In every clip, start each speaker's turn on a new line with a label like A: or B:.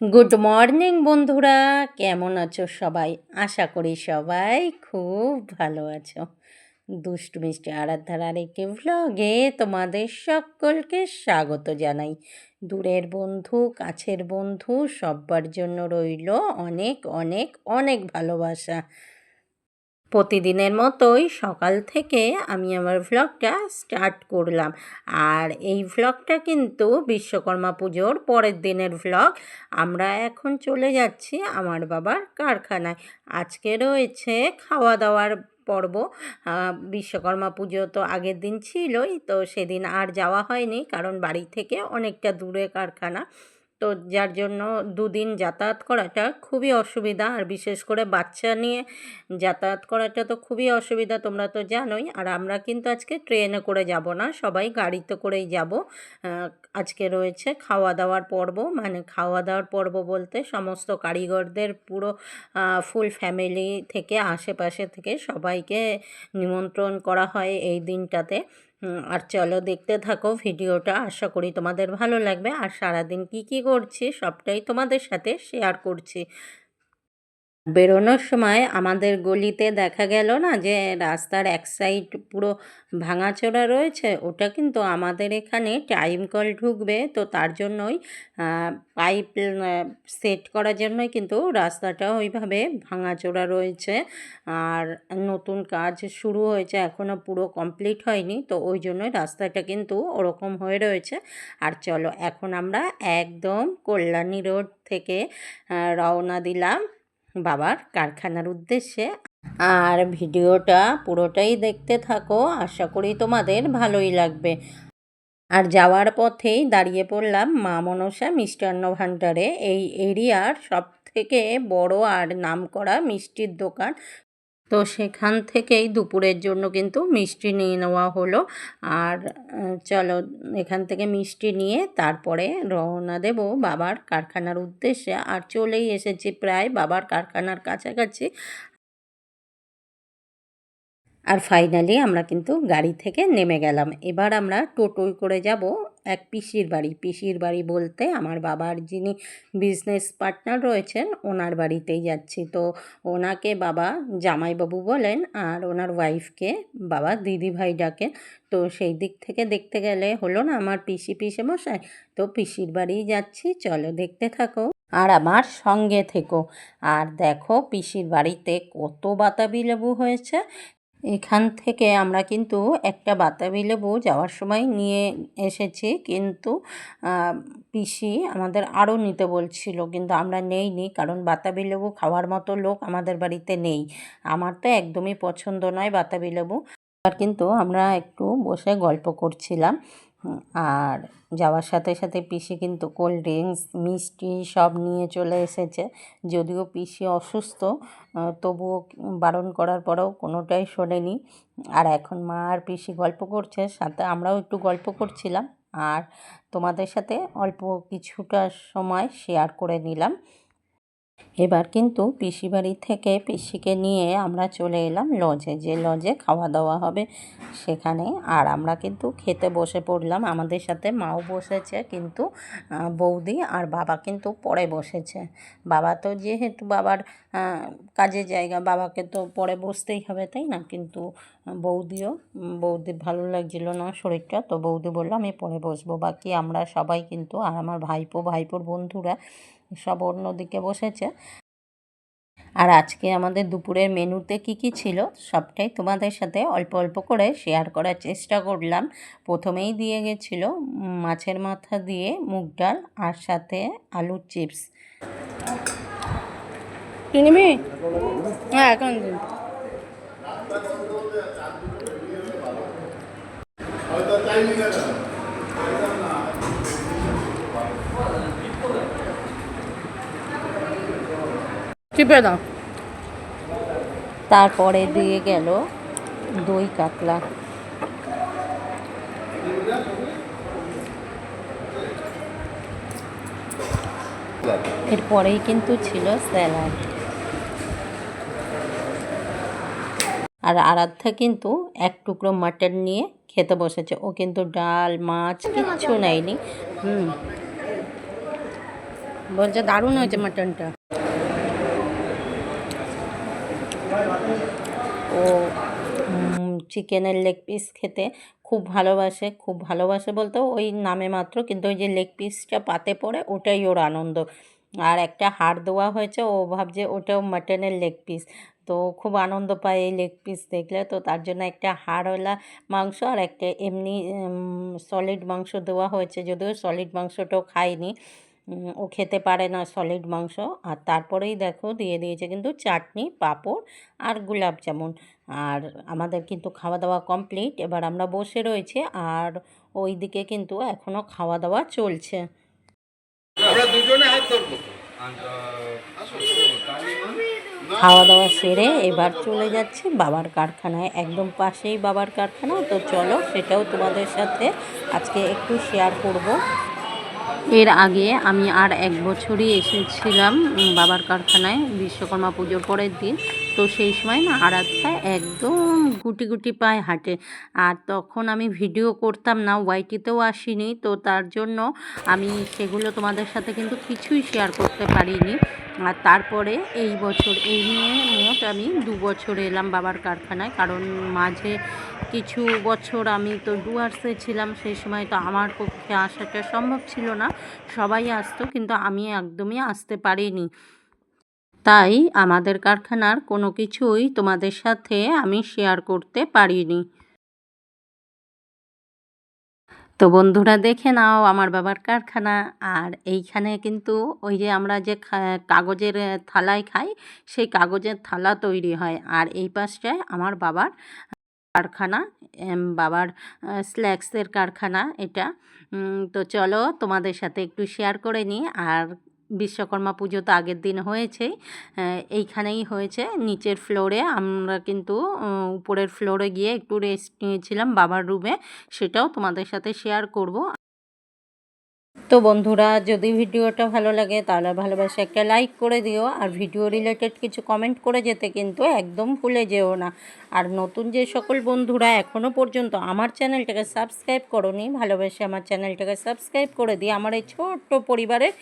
A: Good morning বন্ধুরা। কেমন আছো সবাই? আশা করি সবাই খুব ভালো আছো। দুষ্টু মিষ্টি আরাধ্যার আরেকটি ভ্লগে তোমাদের সকলকে স্বাগত জানাই। দূরের বন্ধু, কাছের বন্ধু সবার জন্য রইল অনেক অনেক অনেক ভালোবাসা। প্রতিদিনের মতোই সকাল থেকে আমি আমার ভ্লগটা স্টার্ট করলাম। আর এই ভ্লগটা কিন্তু বিশ্বকর্মা পুজোর পরের দিনের ভ্লগ আমরা এখন চলে যাচ্ছি আমার বাবার কারখানায়। আজকে রয়েছে খাওয়া দাওয়ার পর্ব বিশ্বকর্মা পুজো তো আগের দিন ছিলই, তো সেদিন আর যাওয়া হয়নি, কারণ বাড়ি থেকে অনেকটা দূরে কারখানা। তো যার জন্য দুদিন যাতায়াত করাটা খুবই অসুবিধা। আর বিশেষ করে বাচ্চা নিয়ে যাতায়াত করাটা তো খুবই অসুবিধা, তোমরা তো জানোই। আর আমরা কিন্তু আজকে ট্রেনে করে যাব না, সবাই গাড়িতে করেই যাব। আজকে রয়েছে খাওয়া দাওয়ার পর্ব। মানে খাওয়া দাওয়ার পর্ব বলতে সমস্ত কারিগরদের পুরো ফুল ফ্যামিলি থেকে, আশেপাশে থেকে সবাইকে নিমন্ত্রণ করা হয় এই দিনটাতে। আর চলো দেখতে থাকো ভিডিওটা। আশা করি তোমাদের ভালো লাগবে। আর সারাদিন কি কি করছি সবটাই তোমাদের সাথে শেয়ার করছি। বেরোনোর সময় আমাদের গলিতে দেখা গেল না যে রাস্তার এক সাইড পুরো ভাঙাচোরা রয়েছে, ওটা কিন্তু আমাদের এখানে টাইম কল ঢুকবে। তো তার জন্যই পাইপ সেট করার জন্যই কিন্তু রাস্তাটা ওইভাবে ভাঙাচোরা রয়েছে। আর নতুন কাজ শুরু হয়েছে এখনও পুরো কমপ্লিট হয়নি। তো ওই জন্যই রাস্তাটা কিন্তু ওরকম হয়ে রয়েছে। আর চলো, এখন আমরা একদম কল্যাণী রোড থেকে রওনা দিলাম। বাবার কারখানার উদ্দেশ্যে। আর ভিডিওটা পুরোটাই দেখতে থাকো, আশা করি তোমাদের ভালোই লাগবে। আর যাওয়ার পথেই দাঁড়িয়ে পড়লাম মা মনসা মিষ্টান্ন ভাণ্ডারে। এই এরিয়ার সব থেকে বড় আর নাম করা মিষ্টির দোকান তো সেখান থেকেই দুপুরের জন্য কিন্তু মিষ্টি নিয়ে নেওয়া হলো। আর চলো এখান থেকে মিষ্টি নিয়ে তারপরে রওনা দেব বাবার কারখানার উদ্দেশ্যে। আর চলেই এসেছি প্রায় বাবার কারখানার কাছাকাছি। আর ফাইনালি আমরা কিন্তু গাড়ি থেকে নেমে গেলাম। এবার আমরা টোটোয় করে যাব এক পিসির বাড়ি। পিসির বাড়ি বলতে আমার বাবার যিনি বিজনেস পার্টনার রয়েছেন, ওনার বাড়িতেই যাচ্ছি। তো ওনাকে বাবা জামাইবাবু বলেন আর ওনার ওয়াইফকে বাবা দিদি ভাই ডাকে তো সেই দিক থেকে দেখতে গেলে হলো না আমার পিসি পিসে মশাই তো পিসির বাড়িই যাচ্ছি, চলো দেখতে থাকো। আর আমার সঙ্গে থেকো। আর দেখো পিসির বাড়িতে কত বাতাবি লেবু হয়েছে। এখান থেকে আমরা কিন্তু একটা বাতাবি লেবু যাওয়ার সময় নিয়ে এসেছি। কিন্তু পিসি আমাদের আরও নিতে বলছিল, কিন্তু আমরা নেই নি কারণ বাতাবি লেবু খাওয়ার মতো লোক আমাদের বাড়িতে নেই। আমার তো একদমই পছন্দ নয় বাতাবি লেবু। আর কিন্তু আমরা একটু বসে গল্প করছিলাম। আর যাওয়ার সাথে সাথে পিসি কিন্তু কোল্ড ড্রিঙ্কস, মিষ্টি সব নিয়ে চলে এসেছে। যদিও পিসি অসুস্থ তবুও বারণ করার পরেও কোনোটাই শোনেনি। আর এখন মা আর পিসি গল্প করছে, সাথে আমরাও একটু গল্প করছিলাম। আর তোমাদের সাথে অল্প কিছুটা সময় শেয়ার করে নিলাম। এবার কিন্তু পিসি বাড়ি থেকে পিসিকে নিয়ে আমরা চলে এলাম লজে। যে লজে খাওয়া দাওয়া হবে সেখানে। আর আমরা কিন্তু খেতে বসে পড়লাম। আমাদের সাথে মাও বসেছে কিন্তু বৌদি আর বাবা কিন্তু পরে বসেছে। বাবা তো যেহেতু বাবার কাজের জায়গা, বাবাকে তো পরে বসতেই হবে, তাই না? কিন্তু বৌদিও বৌদির ভালো লাগছিল না শরীরটা। তো বৌদি বলল, আমি পরে বসবো। বাকি আমরা সবাই কিন্তু, আর আমার ভাইপো, ভাইপোর বন্ধুরা সব অন্যদিকে বসেছে। আর আজকে আমাদের দুপুরের মেনুতে কি কি ছিল সবটাই তোমাদের সাথে অল্প অল্প করে শেয়ার করার চেষ্টা করলাম। প্রথমেই দিয়ে গেছিল মাছের মাথা দিয়ে মুগ ডাল আর সাথে আলুর চিপস হ্যাঁ এখন চিপে দাও। তারপরে দিয়ে গেল দই কাতলা। এরপরেই কিন্তু ছিল স্যালাড। আর আরাধ্যা কিন্তু এক টুকরো মাটন নিয়ে খেতে বসেছে। ও কিন্তু ডাল মাছ কিচ্ছু নেয়নি। হুম। বলছে দারুণ হয়েছে মাটনটা। ও চিকেনের লেগ পিস খেতে খুব ভালোবাসে খুব ভালোবাসে বলতে ওই নামে মাত্র, কিন্তু ওই যে লেগ পিসটা পাতে পড়ে ওটাই ওর আনন্দ। আর একটা হাড় দেওয়া হয়েছে, ও ভাবছে ওটাও মাটনের লেগ পিস তো খুব আনন্দ পায় এই লেগ পিস দেখলে, তো তার জন্য একটা হাড়ওয়ালা মাংস আর একটা এমনি সলিড মাংস দেওয়া হয়েছে, যদিও সলিড মাংসটাও খায়নি ও খেতে পারে না সলিড মাংস। আর তারপরেই দেখো দিয়ে দিয়েছে কিন্তু চাটনি পাঁপড় আর গোলাপ জামুন। আর আমাদের কিন্তু খাওয়া দাওয়া কমপ্লিট এবার আমরা বসে রয়েছি আর ওই দিকে কিন্তু এখনও খাওয়া দাওয়া চলছে।
B: আমরা দুজনে হাত ধরবো।
A: খাওয়া দাওয়া সেরে এবার চলে যাচ্ছে বাবার কারখানায়। একদম পাশেই বাবার কারখানা। তো চলো সেটাও তোমাদের সাথে আজকে একটু শেয়ার করব। এর আগে আমি আর এক বছরই এসেছিলাম বাবার কারখানায় বিশ্বকর্মা পুজোর পরের দিন। তো সেই সময় না আরাধ্যা একদম গুটি গুটি পায়ে হাঁটে। আর তখন আমি ভিডিও করতাম না, ওয়াইটিতেও আসিনি, তো তার জন্য আমি সেগুলো তোমাদের সাথে কিন্তু কিছুই শেয়ার করতে পারিনি। আর তারপরে এই বছর, এই নিয়ে মোট আমি দু বছর এলাম বাবার কারখানায়, কারণ মাঝে কিছু বছর আমি তো ডুয়ার্সে ছিলাম, সেই সময় তো আমার পক্ষে আসাটা সম্ভব ছিল না। সবাই আসতো, কিন্তু আমি একদমই আসতে পারিনি। তাই আমাদের কারখানার কোনো কিছুই তোমাদের সাথে আমি শেয়ার করতে পারিনি। তো বন্ধুরা দেখে নাও আমার বাবার কারখানা। আর এইখানে কিন্তু ওই যে আমরা যে কাগজের থালায় খাই, সেই কাগজের থালা তৈরি হয়। আর এই পাশটায় আমার বাবার কারখানা বাবার স্ল্যাক্সের কারখানা এটা। তো চলো তোমাদের সাথে একটু শেয়ার করে নিই। আর বিশ্বকর্মা পুজো তো আগের দিন হয়েছেই এইখানেই হয়েছে। নিচের ফ্লোরে আমরা কিন্তু উপরের ফ্লোরে গিয়ে একটু রেস্ট নিয়েছিলাম বাবার রুমে সেটাও তোমাদের সাথে শেয়ার করব। তো বন্ধুরা, যদি ভিডিওটা ভালো লাগে তাহলে ভালোবাসে একটা লাইক করে দিও। আর ভিডিও রিলেটেড কিছু কমেন্ট করে যেতে কিন্তু একদম ভুলে যেও না। আর নতুন যে সকল বন্ধুরা এখনও পর্যন্ত আমার চ্যানেলটাকে সাবস্ক্রাইব করনি, ভালোবেসে আমার চ্যানেলটাকে সাবস্ক্রাইব করে দিই আমার এই ছোট্ট পরিবারের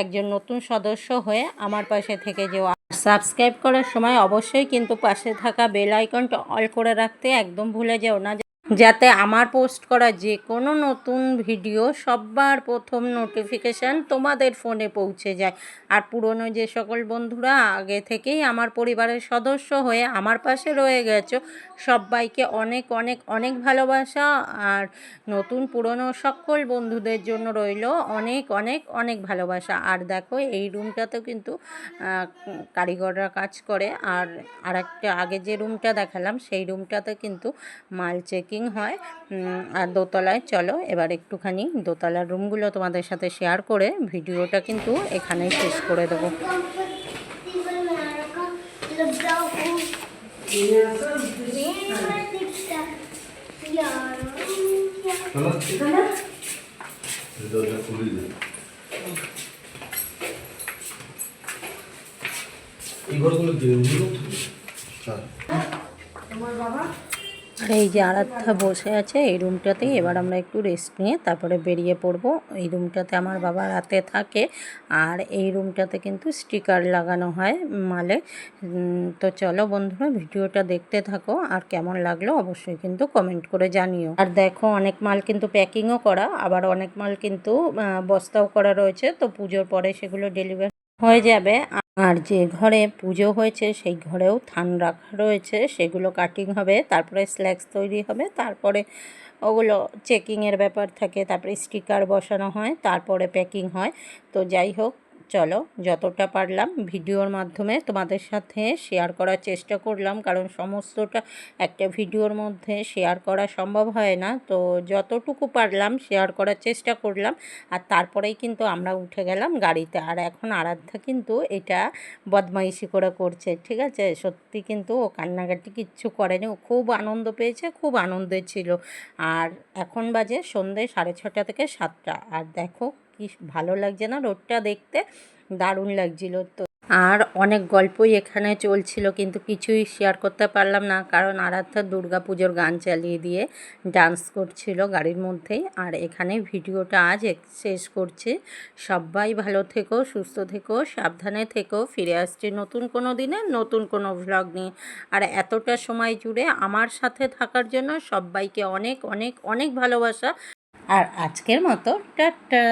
A: একজন নতুন সদস্য হয়ে আমার পাশে থেকে যেও। সাবস্ক্রাইব করার সময় অবশ্যই কিন্তু পাশে থাকা বেল আইকনটা অল করে রাখতে একদম ভুলে যেও না। যাতে আমার পোস্ট করা যে কোনো নতুন ভিডিও সবার প্রথম নোটিফিকেশান তোমাদের ফোনে পৌঁছে যায়। আর পুরনো যে সকল বন্ধুরা আগে থেকেই আমার পরিবারের সদস্য হয়ে আমার পাশে রয়ে গেছো, সবাইকে অনেক অনেক অনেক ভালোবাসা। আর নতুন পুরনো সকল বন্ধুদের জন্য রইল অনেক অনেক অনেক ভালোবাসা। আর দেখো, এই রুমটাতেও কিন্তু কারিগররা কাজ করে। আর আরেকটা, আগে যে রুমটা দেখালাম, সেই রুমটাতে কিন্তু মাল চেকিং হয়। আর দোতলায় চলো, এবার একটুখানি দোতলার রুমগুলো তোমাদের সাথে শেয়ার করে ভিডিওটা কিন্তু এখানেই শেষ করে দেবো।
C: এই ঘরগুলো দিনগুলো
B: চল
A: আর এই যে আরাধ্যা বসে আছে এই রুমটাতেই এবার আমরা একটু রেস্ট নিয়ে তারপরে বেরিয়ে পড়ব। এই রুমটাতে আমার বাবা রাতে থাকে আর এই রুমটাতে কিন্তু স্টিকার লাগানো হয় মালে। তো চলো বন্ধুরা, ভিডিওটা দেখতে থাকো আর কেমন লাগল অবশ্যই কিন্তু কমেন্ট করে জানিও। আর দেখো অনেক মাল কিন্তু প্যাকিংও করা, আবার অনেক মাল কিন্তু বস্তাও করা রয়েছে। তো পুজোর পরে সেগুলো ডেলিভারি হয়ে যাবে। আর যে ঘরে পুজো হয়েছে, সেই ঘরেও থান রাখা রয়েছে। সেগুলো কাটিং হবে, তারপরে স্ল্যাক্স তৈরি হবে, তারপরে ওগুলো চেকিংয়ের ব্যাপার থাকে, তারপরে স্টিকার বসানো হয়, তারপরে প্যাকিং হয়। তো যাই হোক চলো, যতটা পারলাম ভিডিওর মাধ্যমে তোমাদের সাথে শেয়ার করার চেষ্টা করলাম, কারণ সমস্তটা একটা ভিডিওর মধ্যে শেয়ার করা সম্ভব হয় না। তো যতটুকু পারলাম শেয়ার করার চেষ্টা করলাম, আর তারপরেই কিন্তু আমরা উঠে গেলাম গাড়িতে। আর এখন আরাধ্যা কিন্তু এটা বদমাইশি করে করছে, ঠিক আছে? সত্যি কিন্তু ও কান্নাকাটি কিচ্ছু করেনি। ও খুব আনন্দ পেয়েছে, খুব আনন্দে ছিল। আর এখন বাজে সন্ধে সাড়ে ছটা থেকে সাতটা। আর দেখো কি ভালো লাগছে না রোডটা দেখতে? দারুণ লাগছিল তো। আর অনেক গল্পই এখানে চলছিল কিন্তু কিছুই শেয়ার করতে পারলাম না কারণ আরাধ্যা দুর্গা পুজোর গান চালিয়ে দিয়ে ডান্স করছিল গাড়ির মধ্যেই। আর এখানে ভিডিওটা আজ শেষ করছি। সবাই ভালো থেকো, সুস্থ থেকো, সাবধানে থেকো, ফিরে আসছি নতুন কোনো দিনে, নতুন কোনো ভ্লগ নিয়ে। আর এতটা সময় জুড়ে আমার সাথে থাকার জন্য সবাইকে অনেক অনেক অনেক ভালোবাসা। আর আজকের মতো, টাটা!